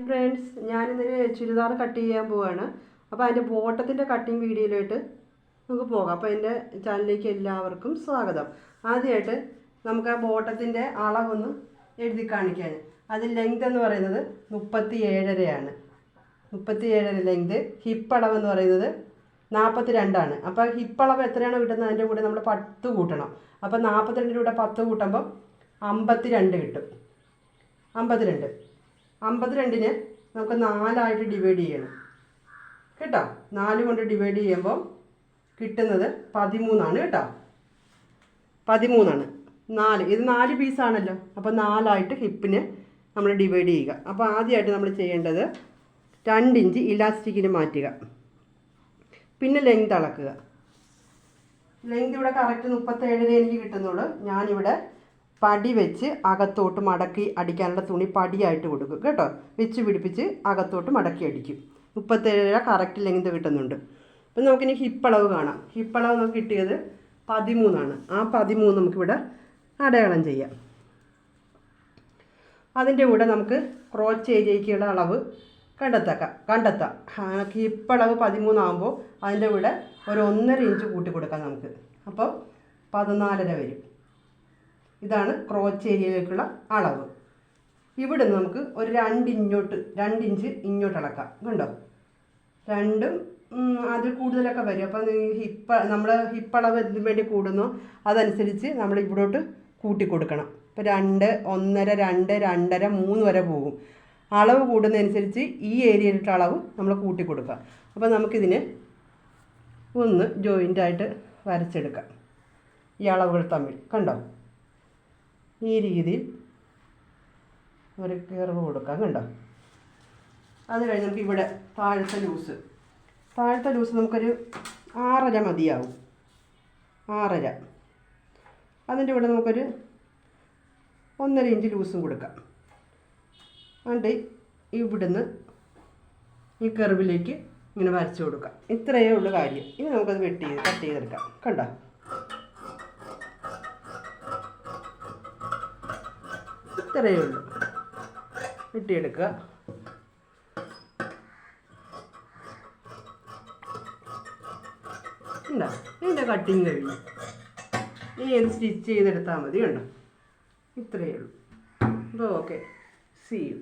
Friends ഞാനിന്നൊരു churidar cut ചെയ്യാൻ പോവാണ്. അപ്പോൾ അതിന്റെ ബോട്ടത്തിന്റെ കട്ടിങ് വീഡിയോയിലോട്ട് നമുക്ക് പോകാം. അപ്പോൾ എന്റെ ചാനലിലേക്ക് എല്ലാവർക്കും സ്വാഗതം. ആദ്യമായിട്ട് നമുക്ക് ആ ബോട്ടത്തിന്റെ അളവൊന്ന് എഴുതി കാണിക്കാൻ അത് ലെങ്ത് എന്ന് പറയുന്നത് മുപ്പത്തി ഏഴരയാണ് മുപ്പത്തി ഏഴര ലെങ്ത് ഹിപ്പ് അളവ് എന്ന് പറയുന്നത് നാൽപ്പത്തി രണ്ടാണ് അപ്പോൾ ഹിപ്പ് അളവ് എത്രയാണോ കിട്ടുന്നത് അതിന്റെ കൂടെ നമ്മൾ പത്ത് കൂട്ടണം. അപ്പോൾ നാൽപ്പത്തിരണ്ടിന്റെ കൂടെ പത്ത് കൂട്ടുമ്പോൾ അമ്പത്തി രണ്ട് കിട്ടും. അമ്പത്തിരണ്ട്. അമ്പത്തിരണ്ടിന് നമുക്ക് നാലായിട്ട് ഡിവൈഡ് ചെയ്യണം. കേട്ടോ? നാല് കൊണ്ട് ഡിവൈഡ് ചെയ്യുമ്പോൾ കിട്ടുന്നത് പതിമൂന്നാണ് കേട്ടോ? പതിമൂന്നാണ്. നാല്. ഇത് നാല് പീസാണല്ലോ അപ്പോൾ നാലായിട്ട് ഹിപ്പിന് നമ്മൾ ഡിവൈഡ് ചെയ്യുക. അപ്പോൾ ആദ്യമായിട്ട് നമ്മൾ ചെയ്യേണ്ടത് രണ്ട് ഇഞ്ച് ഇലാസ്റ്റിക്കിന് മാറ്റുക. പിന്നെ ലെങ്ത് അളക്കുക. ലെങ്ത് ഇവിടെ കറക്റ്റ് മുപ്പത്തേഴിനെ എനിക്ക് കിട്ടുന്നുള്ളൂ. ഞാനിവിടെ പടി വെച്ച് അകത്തോട്ട് മടക്കി അടിക്കാനുള്ള തുണി പടിയായിട്ട് കൊടുക്കും. കേട്ടോ? വെച്ച് പിടിപ്പിച്ച് അകത്തോട്ട് മടക്കി അടിക്കും. മുപ്പത്തേഴ് രൂപ കറക്റ്റ് ലെങ്ത് കിട്ടുന്നുണ്ട്. അപ്പം നമുക്കിനി ഹിപ്പളവ് കാണാം. ഹിപ്പളവ് നമുക്ക് കിട്ടിയത് പതിമൂന്നാണ്. ആ പതിമൂന്ന് നമുക്കിവിടെ അടയാളം ചെയ്യാം. അതിന്റെ കൂടെ നമുക്ക് ക്രോച്ച് ഏരിയയ്ക്കുള്ള അളവ് കണ്ടെത്താക്കാം. കണ്ടെത്താം. ഹിപ്പളവ് പതിമൂന്നാകുമ്പോൾ അതിന്റെ കൂടെ ഒരു ഒന്നര ഇഞ്ച് കൂട്ടി കൊടുക്കാം നമുക്ക്. അപ്പോൾ പതിനാലര വരും. ഇതാണ് ക്രോച്ച് ഏരിയയിലേക്കുള്ള അളവ്. ഇവിടെ നമുക്ക് ഒരു രണ്ട് ഇഞ്ഞോട്ട് രണ്ട് ഇഞ്ച് ഇങ്ങോട്ട് അളക്കാം. കണ്ടോ? രണ്ടും അതിൽ കൂടുതലൊക്കെ വരും. അപ്പം ഹിപ്പ് നമ്മൾ ഹിപ്പ് അളവ് എന്തിനു വേണ്ടി കൂടുന്നോ. അതനുസരിച്ച് നമ്മൾ ഇവിടോട്ട് കൂട്ടി കൊടുക്കണം. ഇപ്പം രണ്ട് ഒന്നര രണ്ട് രണ്ടര മൂന്ന് വരെ പോകും. അളവ് കൂടുന്നതനുസരിച്ച് ഈ ഏരിയയിലിട്ട് അളവ് നമ്മൾ കൂട്ടി കൊടുക്കുക. അപ്പം നമുക്കിതിന് ഒന്ന് ജോയിന്റായിട്ട് വരച്ചെടുക്കാം. ഈ അളവുകൾ തമ്മിൽ. കണ്ടോ? ഈ രീതിയിൽ ഒരു കേർവ് കൊടുക്കാം കണ്ടോ? അത് കഴിഞ്ഞ് നമുക്ക് ഇവിടെ താഴത്തെ ലൂസ്. താഴത്തെ ലൂസ് നമുക്കൊരു ആറര മതിയാവും. ആറര. അതിന്റെ കൂടെ നമുക്കൊരു ഒന്നര ഇഞ്ച് ലൂസും കൊടുക്കാം. എന്നിട്ട് ഇവിടുന്ന് ഈ കെറിവിലേക്ക് ഇങ്ങനെ വരച്ചു കൊടുക്കാം. ഇത്രയേ ഉള്ളൂ കാര്യം. ഇനി നമുക്കത് വെട്ടി കട്ട് ചെയ്തെടുക്കാം. കണ്ടോ? ഇത്രയേ ഉള്ളൂ വെട്ടിയെടുക്കുക ഇതിന്റെ കട്ടിങ് കഴിഞ്ഞു. ഇനി ഇത് സ്റ്റിച്ച് ചെയ്തെടുത്താൽ മതി ഉണ്ടോ ഇത്രയേ ഉള്ളൂ. അപ്പോൾ ഓക്കെ സീ യു